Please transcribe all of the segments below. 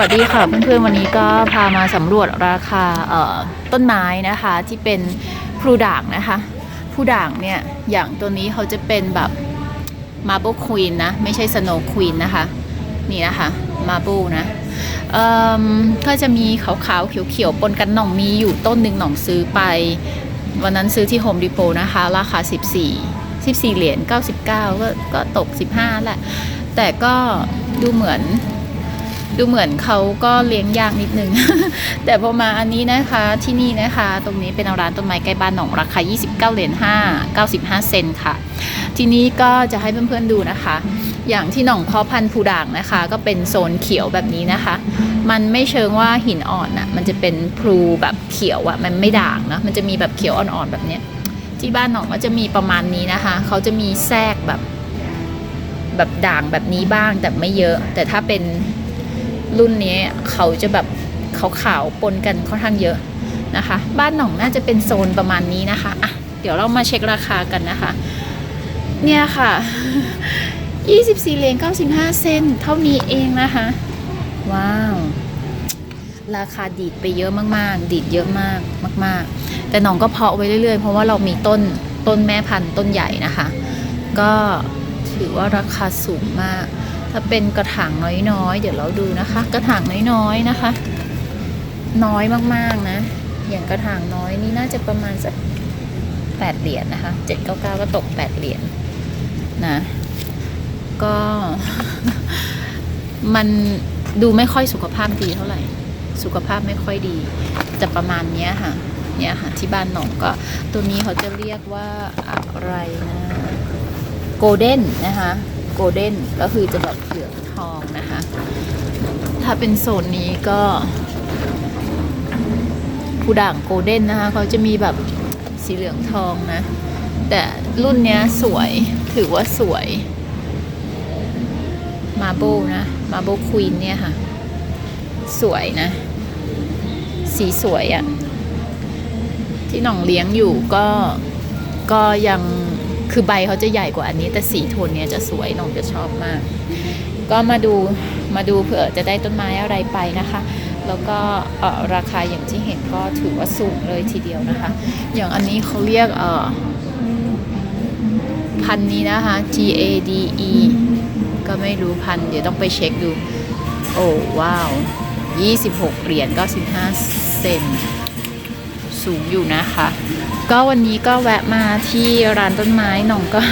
วัสดีค่ะเพื่อนๆวันนี้ก็พามาสำรวจราคาเอ่อต้นไม้นะคะที่เป็นพลูด่างนะคะพลูด่างเนี่ยอย่างตัวนี้เขาจะเป็นแบบ Marble Queen นะไม่ใช่ Snow Queen นะคะนี่นะคะ Marble นะเอิ่มก็จะมีขาวๆเขียวๆปนกันหน่องมีอยู่ต้นหนึ่งหน่องซื้อไป วันนั้นซื้อที่ Home Depot นะคะ ราคา 14 14 เหรียญ99 ก็ก็ตก 15แหละแต่ก็ดูเหมือน ดูเหมือนเขาก็เลี้ยงยากนิดนึง แต่พอมาอันนี้นะคะที่นี่นะคะ ตรงนี้เป็นร้านต้นไม้ใกล้บ้านหนองราคา 29 เหรียญ5 95 เซนค่ะ ทีนี้ก็จะให้เพื่อนๆดูนะคะ อย่างที่หนองเพาะพันธุ์ผูด่างนะคะ ก็เป็นโซนเขียวแบบนี้นะคะ มันไม่เชิงว่าหินอ่อนอะมันจะเป็นพลูแบบเขียวอะมันไม่ด่างนะมันจะมีแบบเขียวอ่อนๆแบบเนี้ยที่บ้านหนองก็จะมีประมาณนี้นะคะ เขาจะมีแทรกแบบแบบด่างแบบนี้บ้างแต่ไม่เยอะ แต่ถ้าเป็น รุ่นนี้เขาจะแบบขาวๆปนกันค่อนข้างเยอะนะคะ บ้านหนองน่าจะเป็นโซนประมาณนี้นะคะอะเดี๋ยวเรามาเช็คราคากันนะคะ เนี่ยค่ะ 24เหรียญ95 เซนเท่านี้เองนะคะ ว้าว ราคาดีดไปเยอะมากๆ ดีดเยอะมากมาก ๆ แต่หน้องก็เพาะไว้เรื่อยๆ เพราะว่าเรามีต้นต้นแม่พันธุ์ต้นใหญ่นะคะ ก็ถือว่าราคาสูงมาก ถ้าเป็นกระถางน้อยๆ เดี๋ยวเราดูนะคะ กระถางน้อยๆนะคะ น้อยมากๆนะ อย่างกระถางน้อยนี่น่าจะประมาณสักแปดเหรียญนะคะเจ็ดเก้าเก้าก็ตกแปดเหรียญนะก็ มันดูไม่ค่อยสุขภาพดีเท่าไหร่ สุขภาพไม่ค่อยดี แต่ประมาณเนี้ยค่ะ เนี่ยค่ะที่บ้านหนองก็ ตัวนี้เขาจะเรียกว่าอะไรนะโกลเด้นนะคะ โกลเด้นก็คือจะแบบเหลืองทองนะคะ ถ้าเป็นโซนนี้ก็ผู้ด่างโกลเด้นนะคะเขาจะมีแบบสีเหลืองทองนะ แต่รุ่นเนี้ยสวยถือว่าสวยมาโบนะมาโบควีนเนี่ยค่ะ สวยนะ สีสวยอะ่ะที่หน่องเลี้ยงอยู่ก็ก็ยัง คือใบเขาจะใหญ่กว่าอันนี้ แต่สีโทนเนี้ยจะสวยน่องจะชอบมาก ก็มาดูมาดูเผื่อจะได้ต้นไม้อะไรไปนะคะ แล้วก็ราคาอย่างที่เห็นก็ถือว่าสูงเลยทีเดียวนะคะ อย่างอันนี้เขาเรียกเออพันนี้นะคะ G A D E ก็ไม่รู้พันเดี๋ยวต้องไปเช็คดู โอ้ว้าว 26 เหรียญ95 เซนต์ สูงอยู่นะคะ ก็วันนี้ก็แวะมาที่ร้านต้นไม้หน่องก็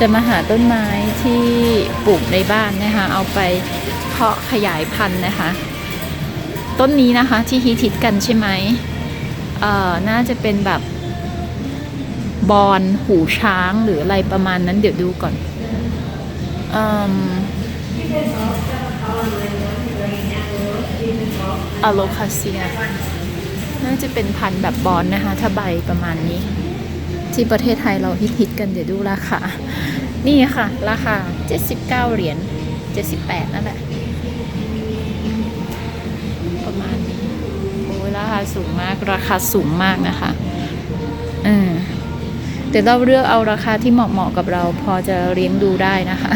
จะมาหาต้นไม้ที่ปลูกในบ้านนะคะ เอาไปเพาะขยายพันธุ์นะคะ ต้นนี้นะคะที่ฮิตฮิตกันใช่ไหมเอ่อน่าจะเป็นแบบบอนหูช้างหรืออะไรประมาณนั้นเดี๋ยวดูก่อนเอ่มอะโลคาเซีย น่าจะเป็นพันธุ์แบบบอนนะคะ ถ้าใบประมาณนี้ ที่ประเทศไทยเราฮิตฮิตๆกันเดี๋ยวดูราคา นี่ค่ะ ราคา 79 เหรียญ 78 นั่นแหละ ประมาณนี้โอ้ยราคาสูงมากราคาสูงมากนะคะเออแต่เราเลือกเอาราคาที่เหมาะๆกับเรา พอจะเลี้ยงดูได้นะคะ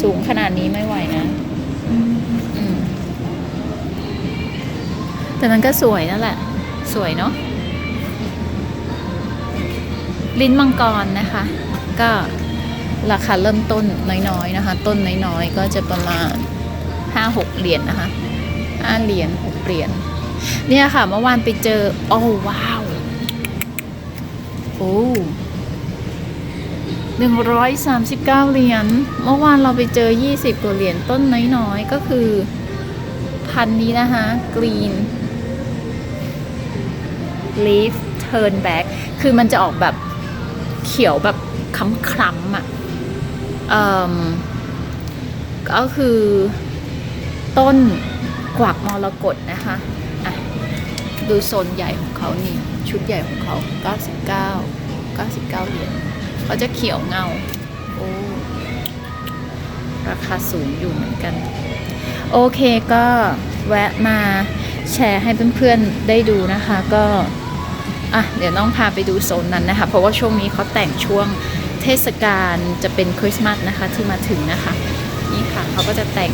สูงขนาดนี้ไม่ไหวนะ อืม แต่มันก็สวยนั่นแหละ สวยเนาะลิ้นมังกรนะคะ ก็ราคาเริ่มต้นน้อยๆนะคะ ต้นน้อยๆก็จะประมาณ5-6เหรียญนนะคะ5เหรียญ6เหรียญเนี่ยค่ะเมื่อวานไปเจอโอ้ว้าวโอ้หนึ่งร้อยสามสิบเก้าเหรียญเมื่อวานเราไปเจอยี่สิบกว่าเหรียญต้นน้อยๆก็คือพันนี้นะคะ green leaf turn back คือมันจะออกแบบเขียวแบบคล้ำๆอะเอ่มก็คือต้นกวักมรกตนะคะะดูโซนใหญ่ของเขานี่ ชุดใหญ่ของเขา 99 99เหรียญเขาจะเขียวเงา โอ้ราคาสูงอยู่เหมือนกัน โอเคก็แวะมาแชร์ให้เพื่อนๆได้ดูนะคะก็ อะเดี๋ยวน้องพาไปดูโซนนั้นนะคะ เพราะว่าช่วงนี้เขาแต่งช่วงเทศกาลจะเป็นคริสต์มาสนะคะที่มาถึงนะคะ นี่ค่ะเขาก็จะแต่ง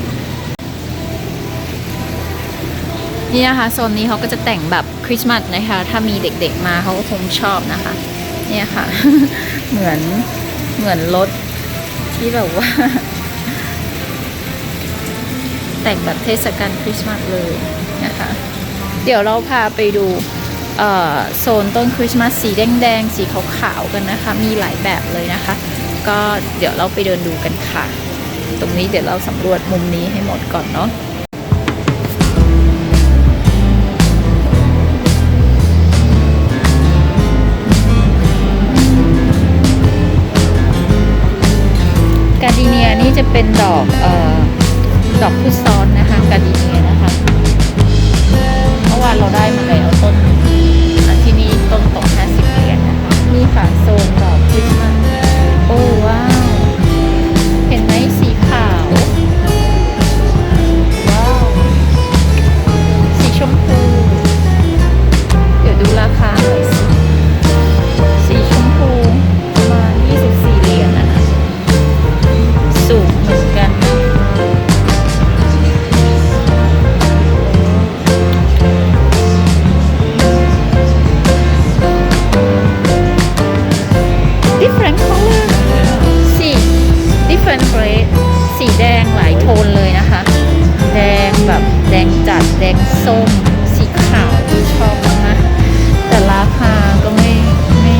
นี่นะคะโซนนี้เขาก็จะแต่งแบบคริสต์มาสนะคะ ถ้ามีเด็กๆมาเขาก็คงชอบนะคะ เนี่ยค่ะ เหมือนเหมือนรถที่แบบว่า แต่งแบบเทศกาลคริสต์มาสเลยนะคะ เดี๋ยวเราพาไปดู โซนต้นคริสต์มาสสีแดงๆ สีขาวๆกันนะคะ มีหลายแบบเลยนะคะ ก็เดี๋ยวเราไปเดินดูกันค่ะ ตรงนี้เดี๋ยวเราสำรวจมุมนี้ให้หมดก่อนเนาะการดีเนียนี่จะเป็นดอกเอ่อดอกพุทซ้อนนะคะการดีเนียนะคะ เมื่อวานเราได้มา คะนี่ค่ะโซน แดงส้มสีขาวที่ชอบมากๆแต่ราคาก็ไม่ไม่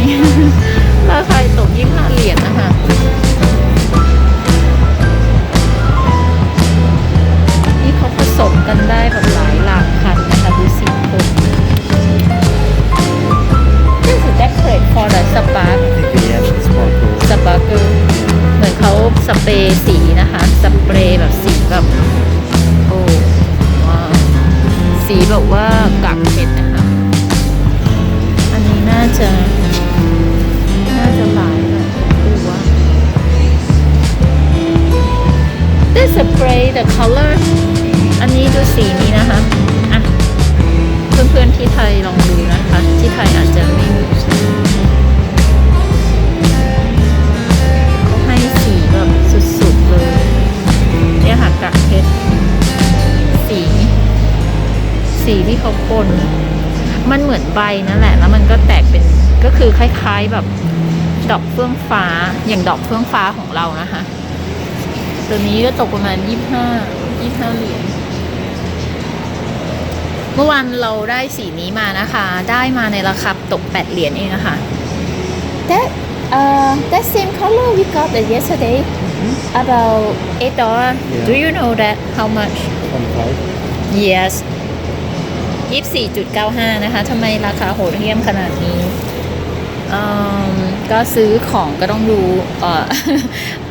ราคาตกยี่ห้าเหรียญนะคะนี่เขาผสมกันได้แบบหลายหลากพันนะคะดูสีโทน This is decorate for the spark Yes, sparkle. สปาร์เกอร์เหมือนเขาสเปรย์สีนะคะสเป แบบว่ากักเห็ดนะคะ อันนี้น่าจะน่าจะหลายแบบดูว่า This spray the color อันนี้ดูสีนี้นะคะ อะ เพื่อนๆที่ไทยลองดูนะคะ ที่ไทยอาจจะไม่ เขาปนมันเหมือนใบนั่นแหละ แล้วมันก็แตกเป็นก็คือคล้าย ๆแบบดอกเฟื่องฟ้าอย่างดอกเฟื่องฟ้าของเรานะคะ ตัวนี้ก็ตกประมาณยี่ห้ายี่ห้าเหรียญเมื่อวานเราได้สีนี้มานะคะ ได้มาในราคาตก8เหรียญเองนะคะ That uh that same color we got the yesterday about eight dollar Yeah. Do you know that how much Twenty-five. Yes ยี่สี่จุดเก้าห้านะคะทำไมราคาโหดเหี้ยมขนาดนี้ก็ซื้อของก็ต้องดู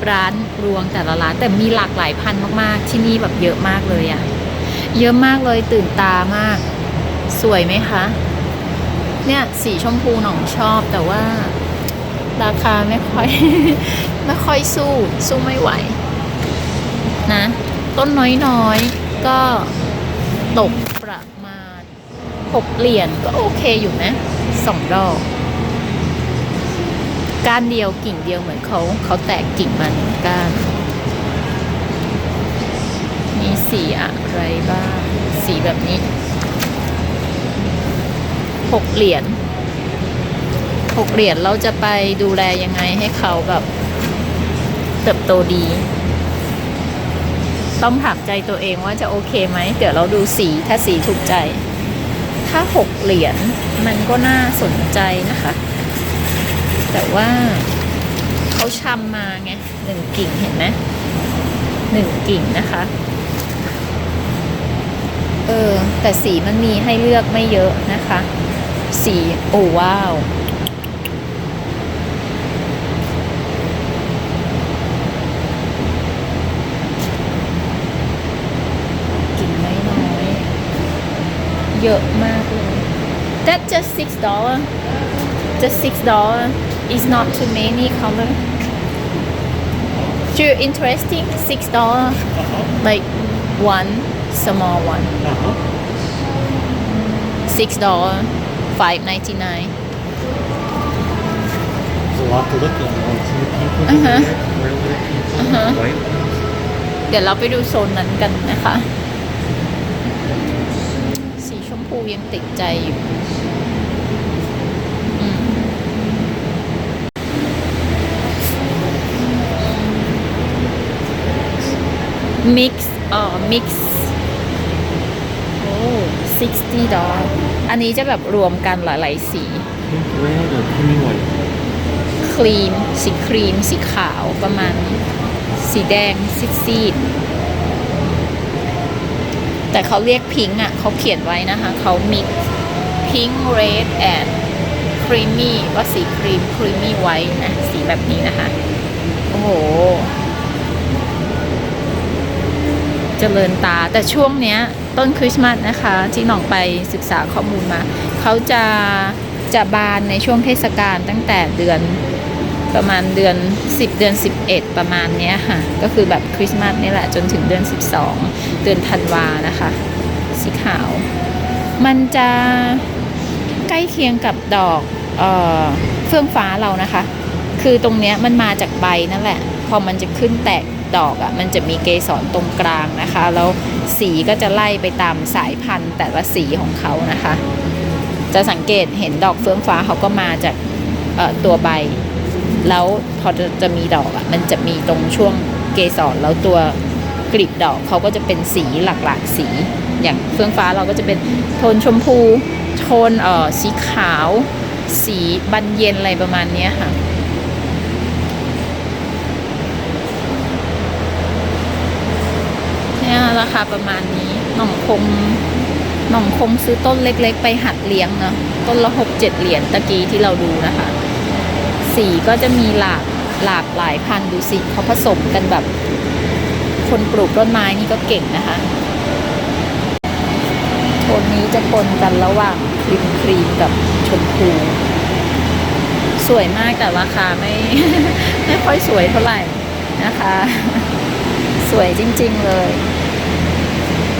ร้านรวงแต่ละร้านแต่มีหลากหลายพันมากๆ ที่นี่แบบเยอะมากเลยอะเยอะมากเลยตื่นตามาก สวยไหมคะ เนี่ยสีชมพูหน่องชอบแต่ว่า ราคาไม่ค่อย ไม่ค่อยสู้สู้ไม่ไหว นะ ต้นน้อยๆ ก็ตก หกเหรียญก็โอเคอยู่นะสองดอกก้านเดียวกิ่งเดียวเหมือนเขาเขาแตกกิ่งมันก้าน มีสีอะไรบ้าง สีแบบนี้หกเหรียญหกเหรียญเราจะไปดูแลยังไงให้เขาแบบเติบโตดี ต้องถามใจตัวเองว่าจะโอเคไหม เดี๋ยวเราดูสีถ้าสีถูกใจ ถ้าหกเหรียญมันก็น่าสนใจนะคะ แต่ว่าเขาชำมาไงหนึ่งกิ่งเห็นไหมหนึ่งกิ่งนะคะ เออ แต่สีมันมีให้เลือกไม่เยอะนะคะ สีโอ้ว้าว เยอะมากเลย That just six dollar just six dollar is not too many color too interesting six dollar like one small one Uh-huh. six dollar five ninety nine There's a lot to look at. Oh, see the pink ones Uh-huh. over there? Regular pink ones, Uh-huh. white ones. เดี๋ยวเราไปดูโซนนั้นกันนะคะ สีพูยังติดใจอยู่อืม mix เอ่อ mix โอ้60ดอลอันนี้จะแบบรวมกันหลายๆสี Pink red or creamy white ครีม สีครีม สีขาวประมาณนี้ สีแดงซีดๆ แต่เขาเรียกพิงค์อะเขาเขียนไว้นะคะ เขา mix pink red and creamy ว่าสีครีม creamy white นะสีแบบนี้นะคะ โอ้โหเจริญตาแต่ช่วงเนี้ยต้นคริสต์มาสนะคะที่หน่องไปศึกษาข้อมูลมา เขาจะจะบานในช่วงเทศกาลตั้งแต่เดือน ประมาณเดือน 10 เดือน 11 ประมาณนี้ค่ะ ก็คือแบบคริสต์มาสนี่แหละจนถึงเดือน 12 เดือนธันวานะคะ สีขาว มันจะใกล้เคียงกับดอกเออเฟื่องฟ้าเรานะคะ คือตรงเนี้ยมันมาจากใบนั่นแหละ พอมันจะขึ้นแตกดอกอะ่ะมันจะมีเกสรตรงกลางนะคะ แล้วสีก็จะไล่ไปตามสายพันธุ์แต่ละสีของเขานะคะ จะสังเกตเห็นดอกเฟื่องฟ้าเขาก็มาจากตัวใบ แล้วพอจะจะมีดอกอะ่ะมันจะมีตรงช่วงเกสรแล้วตัวกลีบดอกเขาก็จะเป็นสีหลากๆสี อย่างเฟื่องฟ้าเราก็จะเป็นโทนชมพู โทนเอ่อสีขาว สีบันเย็นอะไรประมาณนี้ค่ะเนี่ยราคาประมาณนี้หน่องคงหน่องคงซื้อต้นเล็ก ๆ ไปหัดเลี้ยงเนาะต้นละหกเจ็ดเหรียญตะกี้ที่เราดูนะคะ สีก็จะมีหลากหลากหลายพันธุ์ดูสิเขาผสมกันแบบ คนปลูกต้นไม้นี่ก็เก่งนะคะโทนนี้จะปนกันระหว่างครีมครีมกับชมพูสวยมากแต่ราคาไม่ไม่ค่อยสวยเท่าไหร่นะคะ สวยจริงๆเลย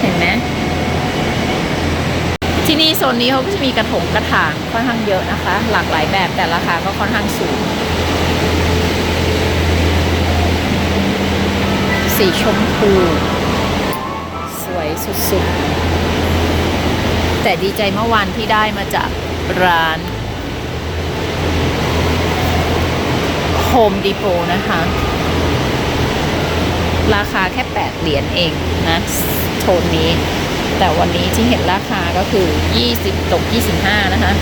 เห็นไหม ที่นี่โซนนี้เขาก็จะมีกระถงกระถางค่อนข้างเยอะนะคะ หลากหลายแบบแต่ราคาก็ค่อนข้างสูง สีชมพู สวยสุดๆ แต่ดีใจเมื่อวานที่ได้มาจากร้าน Home Depot นะคะ ราคาแค่ 8 เหรียญเองนะ โทนนี้ แต่วันนี้ที่เห็นราคาก็คือ 20 ตก 25 นะคะ